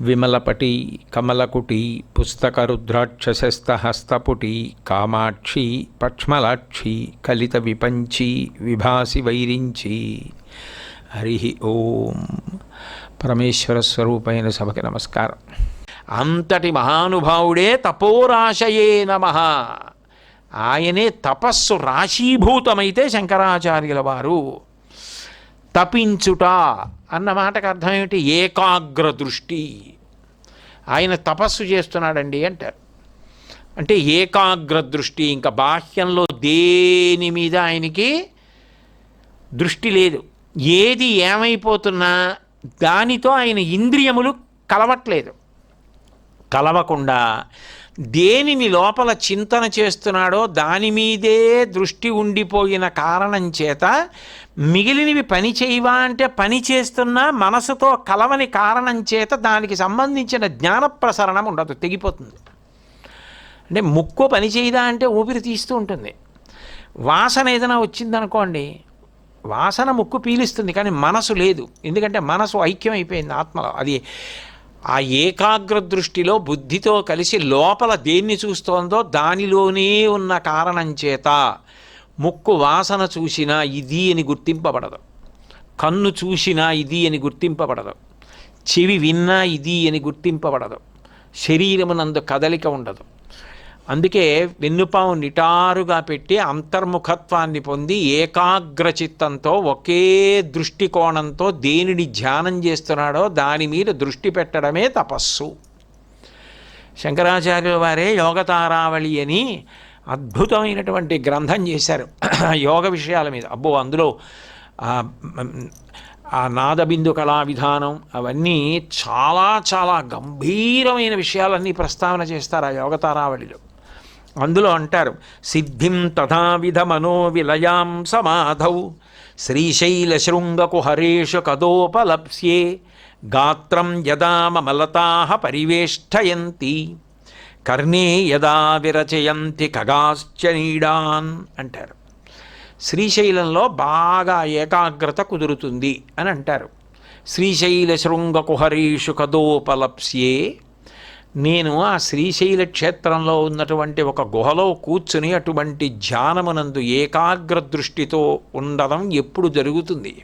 విమలపటి కమలకుటి పుస్తకరుద్రాక్షసస్తహస్తపుటి కామాక్షి పక్ష్మలాక్షి కలిత విపంచి విభాసి వైరించి హరి ఓం. పరమేశ్వర స్వరూపైన సభకి నమస్కారం. అంతటి మహానుభావుడే తపోరాశయే నమ. ఆయనే తపస్సు రాశీభూతమైతే శంకరాచార్యుల వారు. తపించుట అన్న మాటకు అర్థం ఏమిటి? ఏకాగ్ర దృష్టి ఆయన తపస్సు చేస్తున్నాడండి అంటారు. అంటే ఏకాగ్ర దృష్టి ఇంకా బాహ్యంలో దేని మీద ఆయనకి దృష్టి లేదు. ఏది ఏమైపోతున్నా దానితో ఆయన ఇంద్రియములు కలవట్లేదు. కలవకుండా దేనిని లోపల చింతన చేస్తున్నాడో దాని మీదే దృష్టి ఉండిపోయిన కారణం చేత మిగిలినవి పని చేయవా అంటే పని చేస్తున్నా మనసుతో కలవని కారణం చేత దానికి సంబంధించిన జ్ఞాన ప్రసరణం ఉండదు తెగిపోతుంది. అంటే ముక్కు పని చేయదా అంటే ఊపిరి తీస్తూ ఉంటుంది. వాసన ఏదైనా వచ్చిందనుకోండి వాసన ముక్కు పీలుస్తుంది కానీ మనసు లేదు. ఎందుకంటే మనసు ఐక్యం అయిపోయింది ఆత్మలో. అది ఆ ఏకాగ్ర దృష్టిలో బుద్ధితో కలిసి లోపల దేన్ని చూస్తోందో దానిలోనే ఉన్న కారణం చేత ముక్కు వాసన చూసినా ఇది అని గుర్తింపబడదు. కన్ను చూసినా ఇది అని గుర్తింపబడదు. చెవి విన్నా ఇది అని గుర్తింపబడదు. శరీరమునందు కదలిక ఉండదు. అందుకే వెన్నుపాము నిటారుగా పెట్టి అంతర్ముఖత్వాన్ని పొంది ఏకాగ్ర చిత్తంతో ఒకే దృష్టికోణంతో దేనిని ధ్యానం చేస్తున్నాడో దాని మీద దృష్టి పెట్టడమే తపస్సు. శంకరాచార్యుల వారే యోగతారావళి అని అద్భుతమైనటువంటి గ్రంథం చేశారు. యోగ విషయాల మీద. అబ్బో అందులో ఆ, నాదబిందు కళా విధానం అవన్నీ చాలా చాలా గంభీరమైన విషయాలన్నీ ప్రస్తావన చేస్తారు ఆ యోగతారావళిలో అందులో అంటారు సిద్ధిం తథావిధ మనోవిలయాం సమాధౌ శ్రీశైల శృంగకు హరేషు కదోపలప్స్యే గాత్రం యదా మమలతా పరివేష్టయంతి కర్ణే యదా విరచయంతి ఖగాశ్చ నీడాన్ అంటారు. శ్రీశైలంలో బాగా ఏకాగ్రత కుదురుతుంది అని అంటారు. శ్రీశైల శృంగ కుహరీషు కదోపలప్స్యే. నేను ఆ శ్రీశైల క్షేత్రంలో ఉన్నటువంటి ఒక గుహలో కూర్చుని అటువంటి ధ్యానమునందు ఏకాగ్ర దృష్టితో ఉండడం ఎప్పుడు జరుగుతుంది?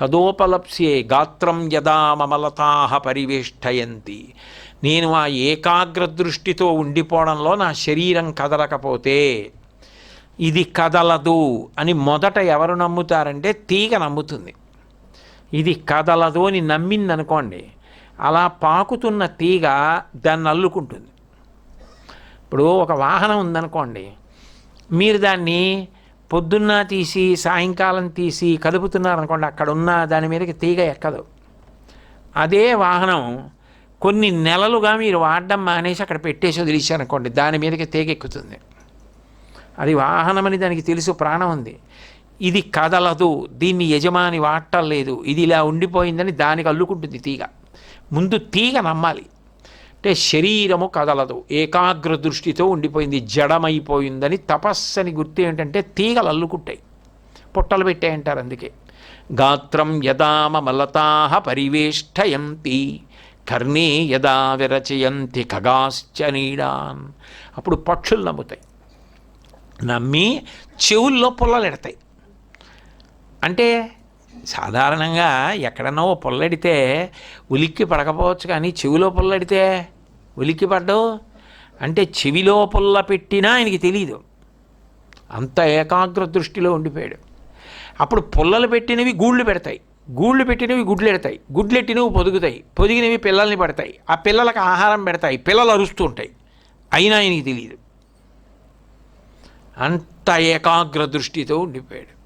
కదోపలప్స్యే గాత్రం యదా మమలతా పరివేష్టయంతి నేను ఆ ఏకాగ్ర దృష్టితో ఉండిపోవడంలో నా శరీరం కదలకపోతే ఇది కదలదు అని మొదట ఎవరు నమ్ముతారంటే తీగ నమ్ముతుంది. ఇది కదలదు అని నమ్మింది అనుకోండి అలా పాకుతున్న తీగ దాన్ని అల్లుకుంటుంది. ఇప్పుడు ఒక వాహనం ఉందనుకోండి మీరు దాన్ని పొద్దున్న తీసి సాయంకాలం తీసి కదుపుతున్నారనుకోండి అక్కడ ఉన్న దాని మీదకి తీగ ఎక్కదు. అదే వాహనం కొన్ని నెలలుగా మీరు వాడడం మానేసి అక్కడ పెట్టేసి వదిలేశారనుకోండి దాని మీదకి తీగ ఎక్కుతుంది. అది వాహనమని దానికి తెలుసు ప్రాణం ఉంది. ఇది కదలదు దీన్ని యజమాని వాడటం ఇది ఇలా ఉండిపోయిందని దానికి అల్లుకుంటుంది తీగ. ముందు తీగ నమ్మాలి. అంటే శరీరము కదలదు. ఏకాగ్ర దృష్టితో ఉండిపోయింది జడమైపోయిందని తపస్సని గుర్తు ఏంటంటే తీగలు అల్లుకుంటాయి. పొట్టలు పెట్టాయంటారు అందుకే. గాత్రం యదామలతా పరివేష్టయంతి కర్ణే యదా విరచయంతి ఖగాశ్చనీడాన్ అప్పుడు పక్షులు నమ్ముతాయి. నమ్మి చెవుల్లో పుల్లలెడతాయి అంటే సాధారణంగా ఎక్కడన్నా ఓ పుల్లెడితే ఉలిక్కి పడకపోవచ్చు కానీ చెవిలో పుల్లెడితే ఉలిక్కి పడ్డవు అంటే చెవిలో పుల్ల పెట్టినా ఆయనకి తెలియదు అంత ఏకాగ్ర దృష్టిలో ఉండిపోయాడు. అప్పుడు పుల్లలు పెట్టినవి గూళ్ళు పెడతాయి. గూళ్ళు పెట్టినవి గుడ్లు పెడతాయి గుడ్లు పెట్టినవి పొదుగుతాయి. పొదిగినవి పిల్లల్ని పడతాయి. ఆ పిల్లలకు ఆహారం పెడతాయి. పిల్లలు అరుస్తూ ఉంటాయి. అయినా ఆయనకి తెలియదు అంత ఏకాగ్ర దృష్టితో ఉండిపోయాడు.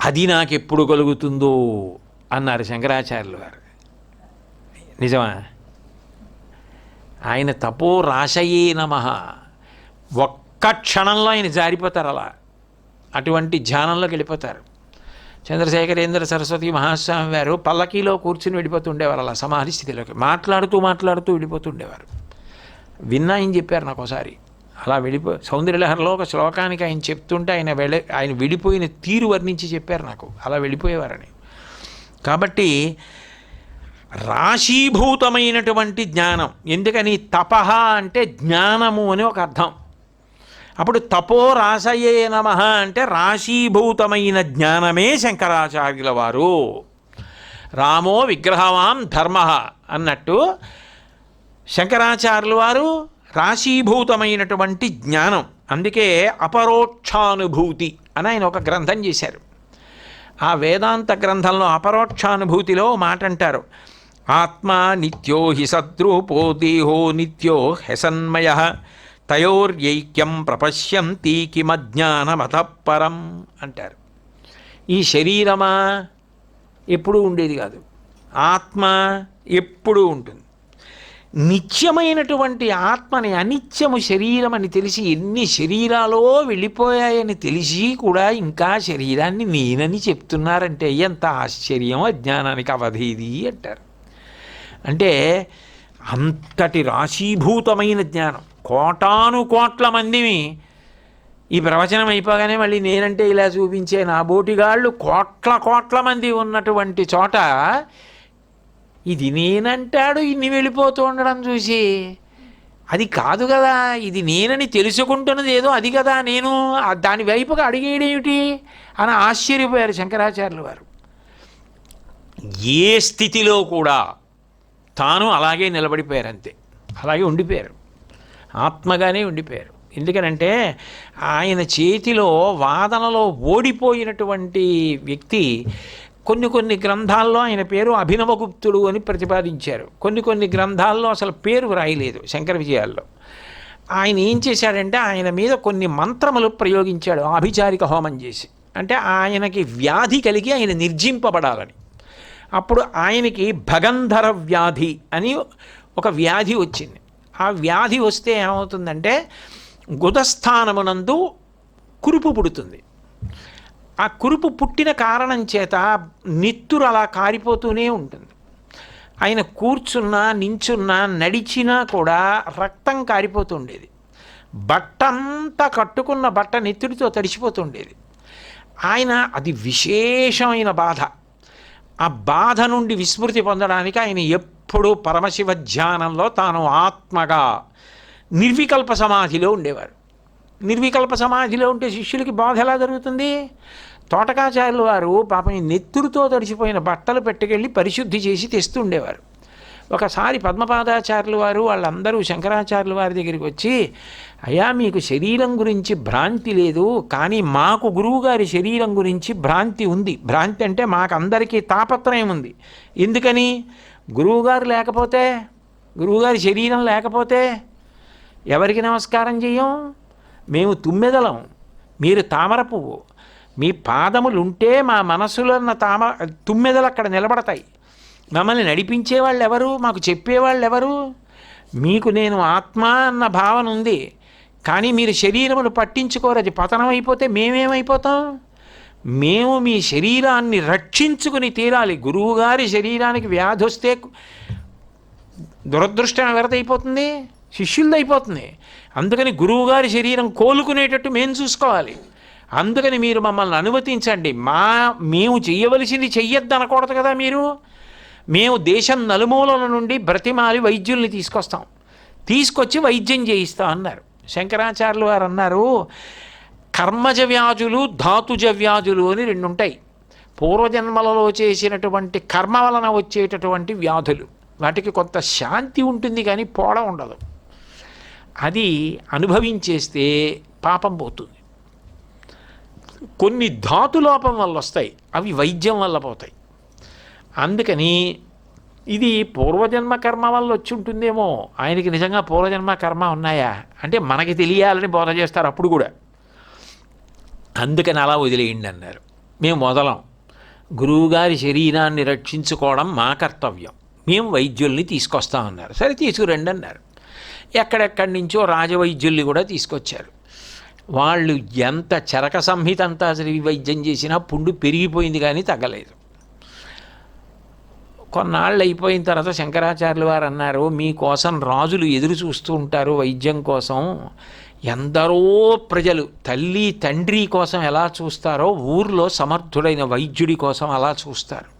అది నాకెప్పుడు కలుగుతుందో అన్నారు శంకరాచార్యులు గారు. నిజమా? ఆయన తపో రాశయే నమ. ఒక్క క్షణంలో ఆయన జారిపోతారు అలా. అటువంటి ధ్యానంలోకి వెళ్ళిపోతారు. చంద్రశేఖరేంద్ర సరస్వతి మహాస్వామి వారు పల్లకీలో కూర్చుని వెళ్ళిపోతుండేవారు అలా సమాధి స్థితిలోకి. మాట్లాడుతూ మాట్లాడుతూ వెళ్ళిపోతుండేవారు విన్నా ఆయన చెప్పారు నాకు ఒకసారి? అలా వెళ్ళిపో సౌందర్యలహరిలో ఒక శ్లోకానికి ఆయన చెప్తుంటే ఆయన వెళ్ళ ఆయన వెళ్ళిపోయిన తీరు వర్ణించి చెప్పారు నాకు. అలా వెళ్ళిపోయేవారని. కాబట్టి రాశీభూతమైనటువంటి జ్ఞానం. ఎందుకని? తపహ అంటే జ్ఞానము అని ఒక అర్థం. అప్పుడు తపో రాసయే నమ అంటే రాశీభూతమైన జ్ఞానమే శంకరాచార్యుల వారు. రామో విగ్రహవాం ధర్మ అన్నట్టు శంకరాచార్యుల వారు రాశీభూతమైనటువంటి జ్ఞానం అందుకే అపరోక్షానుభూతి అని ఆయన ఒక గ్రంథం చేశారు. ఆ వేదాంత గ్రంథంలో అపరోక్షానుభూతిలో మాట అంటారు ఆత్మ నిత్యో హి సద్రూపో దేహో నిత్యో హెసన్మయ తయోర్యైక్యం ప్రపశ్యంతి కిమజ్ఞానమతపరం అంటారు. ఈ శరీరమా ఎప్పుడూ ఉండేది కాదు. ఆత్మ ఎప్పుడూ ఉంటుంది. నిత్యమైనటువంటి ఆత్మని అనిత్యము శరీరం అని తెలిసి ఎన్ని శరీరాలో వెళ్ళిపోయాయని తెలిసి కూడా ఇంకా శరీరాన్ని నేనని చెప్తున్నారంటే ఎంత ఆశ్చర్యం అజ్ఞానానికి అవధేది అంటారు. అంటే అంతటి రాశీభూతమైన జ్ఞానం కోటాను కోట్ల మందిని ఈ ప్రవచనం అయిపోగానే మళ్ళీ నేనంటే ఇలా చూపించే నా బోటిగాళ్ళు కోట్ల కోట్ల మంది ఉన్నటువంటి చోట ఇది నేనంటాడు ఇన్ని వెళ్ళిపోతూ ఉండడం చూసి. అది కాదు కదా ఇది నేనని తెలుసుకుంటున్నది ఏదో అది కదా నేను దాని వైపుగా అడిగేయడేమిటి అని ఆశ్చర్యపోయారు శంకరాచార్యులు వారు. ఏ స్థితిలో కూడా తాను అలాగే నిలబడిపోయారు అంతే. అలాగే ఉండిపోయారు. ఆత్మగానే ఉండిపోయారు. ఎందుకనంటే ఆయన చేతిలో వాదనలో ఓడిపోయినటువంటి వ్యక్తి కొన్ని కొన్ని గ్రంథాల్లో ఆయన పేరు అభినవగుప్తుడు అని ప్రతిపాదించారు. కొన్ని కొన్ని గ్రంథాల్లో అసలు పేరు రాయలేదు శంకర విజయాల్లో. ఆయన ఏం చేశాడంటే ఆయన మీద కొన్ని మంత్రములు ప్రయోగించాడు ఆభిచారిక హోమం చేసి. అంటే ఆయనకి వ్యాధి కలిగి ఆయన నిర్జింపబడాలని. అప్పుడు ఆయనకి భగంధర వ్యాధి అని ఒక వ్యాధి వచ్చింది. ఆ వ్యాధి వస్తే ఏమవుతుందంటే గుదస్థానమునందు కురుపు పుడుతుంది. ఆ కురుపు పుట్టిన కారణం చేత నిత్తురు అలా కారిపోతూనే ఉంటుంది. ఆయన కూర్చున్నా నించున్నా నడిచినా కూడా రక్తం కారిపోతుండేది. బట్టంతా కట్టుకున్న బట్ట నెత్తుడితో తడిచిపోతుండేది. ఆయన అది విశేషమైన బాధ. ఆ బాధ నుండి విస్మృతి పొందడానికి ఆయన ఎప్పుడూ పరమశివ ధ్యానంలో తాను ఆత్మగా నిర్వికల్ప సమాధిలో ఉండేవారు. నిర్వికల్ప సమాధిలో ఉంటే శిష్యులకి బాధ ఎలా జరుగుతుంది? తోటకాచార్యుల వారు పాపం నెత్తురుతో తడిచిపోయిన బట్టలు పెట్టుకెళ్ళి పరిశుద్ధి చేసి తెస్తుండేవారు ఒకసారి పద్మపాదాచార్యులు వారు వాళ్ళందరూ శంకరాచార్యుల వారి దగ్గరికి వచ్చి అయ్యా మీకు శరీరం గురించి భ్రాంతి లేదు కానీ మాకు గురువుగారి శరీరం గురించి భ్రాంతి ఉంది. భ్రాంతి అంటే మాకందరికీ తాపత్రయం ఉంది. ఎందుకని? గురువుగారు లేకపోతే గురువుగారి శరీరం లేకపోతే ఎవరికి నమస్కారం చేయం మేము తుమ్మెదలం. మీరు తామర పువ్వు. మీ పాదములుంటే మా మనసులో ఉన్న తామర తుమ్మెదలు అక్కడ నిలబడతాయి. మమ్మల్ని నడిపించే వాళ్ళు ఎవరు మాకు చెప్పేవాళ్ళు ఎవరు మీకు నేను ఆత్మ అన్న భావన ఉంది. కానీ మీరు శరీరమును పట్టించుకోరు. అది పతనం అయిపోతే మేమేమైపోతాం? మేము మీ శరీరాన్ని రక్షించుకుని తీరాలి. గురువుగారి శరీరానికి వ్యాధి వస్తే దురదృష్టం ఎవరిదైపోతుంది? శిష్యులది అయిపోతుంది. అందుకని గురువుగారి శరీరం కోలుకునేటట్టు మేము చూసుకోవాలి. అందుకని మీరు మమ్మల్ని అనుమతించండి. మా మేము చేయవలసింది చెయ్యొద్దు అనకూడదు కదా మీరు? మేము దేశం నలుమూలల నుండి బ్రతిమాలి వైద్యుల్ని తీసుకొస్తాం. తీసుకొచ్చి వైద్యం చేయిస్తాం అన్నారు. శంకరాచార్యులు వారు అన్నారు కర్మజ వ్యాధులు ధాతుజ వ్యాధులు అని రెండు ఉంటాయి పూర్వజన్మలలో చేసినటువంటి కర్మ వలన వచ్చేటటువంటి వ్యాధులు. వాటికి కొంత శాంతి ఉంటుంది కానీ పోడ ఉండదు. అది అనుభవించేస్తే పాపం పోతుంది. కొన్ని ధాతులోపం వల్ల వస్తాయి అవి వైద్యం వల్ల పోతాయి. అందుకని ఇది పూర్వజన్మ కర్మ వల్ల వచ్చి ఉంటుందేమో ఆయనకి నిజంగా పూర్వజన్మ కర్మ ఉన్నాయా? అంటే మనకి తెలియాలని బోధ చేస్తారు అప్పుడు కూడా. అందుకని అలా వదిలేయండి అన్నారు. మేము మొదలం. గురువుగారి శరీరాన్ని రక్షించుకోవడం మా కర్తవ్యం. మేము వైద్యుల్ని తీసుకొస్తామన్నారు సరే తీసుకురండి అన్నారు. ఎక్కడెక్కడి నుంచో రాజవైద్యుల్ని కూడా తీసుకొచ్చారు. వాళ్ళు ఎంత చరక సంహిత అంతా వైద్యం చేసినా పుండు పెరిగిపోయింది కానీ తగ్గలేదు. కొన్నాళ్ళు అయిపోయిన తర్వాత శంకరాచార్యులు వారు అన్నారు మీకోసం రాజులు ఎదురు చూస్తూ ఉంటారు వైద్యం కోసం. ఎందరో ప్రజలు తల్లి తండ్రి కోసం ఎలా చూస్తారో ఊర్లో సమర్థుడైన వైద్యుడి కోసం అలా చూస్తారు.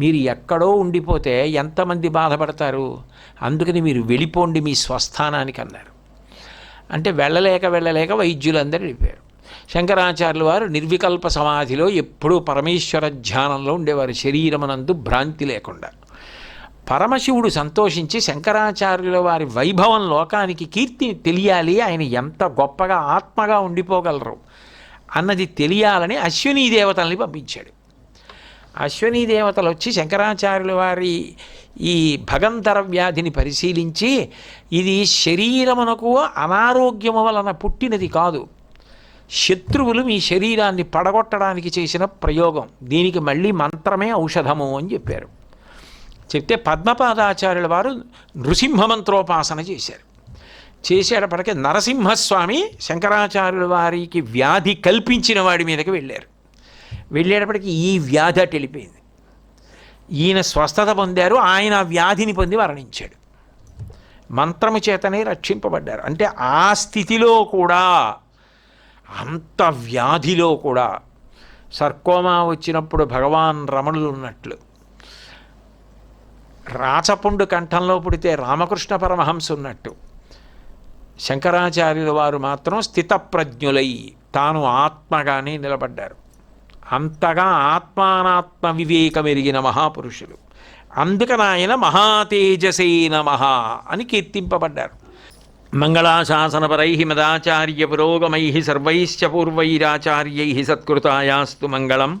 మీరు ఎక్కడో ఉండిపోతే ఎంతమంది బాధపడతారు? అందుకని మీరు వెళ్ళిపోండి మీ స్వస్థానానికి అన్నారు. అంటే వెళ్ళలేక వెళ్ళలేక వైద్యులందరూ వెళ్ళిపోయారు. శంకరాచార్యుల వారు నిర్వికల్ప సమాధిలో ఎప్పుడూ పరమేశ్వర ధ్యానంలో ఉండేవారు. శరీరమునందు భ్రాంతి లేకుండా. పరమశివుడు సంతోషించి శంకరాచార్యుల వారి వైభవం లోకానికి కీర్తి తెలియాలి. ఆయన ఎంత గొప్పగా ఆత్మగా ఉండిపోగలరు అన్నది తెలియాలని అశ్వినీ దేవతల్ని పంపించాడు. అశ్వనీ దేవతలు వచ్చి శంకరాచార్యుల వారి ఈ భగంతర వ్యాధిని పరిశీలించి ఇది శరీరమునకు అనారోగ్యము వలన పుట్టినది కాదు. శత్రువులు మీ శరీరాన్ని పడగొట్టడానికి చేసిన ప్రయోగం. దీనికి మళ్ళీ మంత్రమే ఔషధము అని చెప్పారు. చెప్తే పద్మపాదాచార్యుల వారు నృసింహ మంత్రోపాసన చేశారు. చేసేటప్పటికే నరసింహస్వామి శంకరాచార్యుల వారికి వ్యాధి కల్పించిన వాడి మీదకి వెళ్ళారు. వెళ్ళేటప్పటికి ఈ వ్యాధి తెలిపింది ఈయన స్వస్థత పొందారు ఆయన వ్యాధిని పొంది మరణించాడు. మంత్రము చేతనే రక్షింపబడ్డారు. అంటే ఆ స్థితిలో కూడా అంత వ్యాధిలో కూడా సర్కోమా వచ్చినప్పుడు భగవాన్ రమణులు ఉన్నట్లు రాచపుండు కంఠంలో పుడితే రామకృష్ణ పరమహంస ఉన్నట్టు శంకరాచార్యుల వారు మాత్రం స్థితప్రజ్ఞులై తాను ఆత్మగానే నిలబడ్డారు. అంతగా ఆత్మానాత్మ వివేకం ఎరిగిన మహాపురుషులు. అందుకని ఆయన మహాతేజసే నమ అని కీర్తింపబడ్డారు. మంగళాశాసనపరై మదాచార్య పురోగమై సర్వైశ్చ పూర్వైరాచార్యై సత్కృతాయాస్తు మంగళం.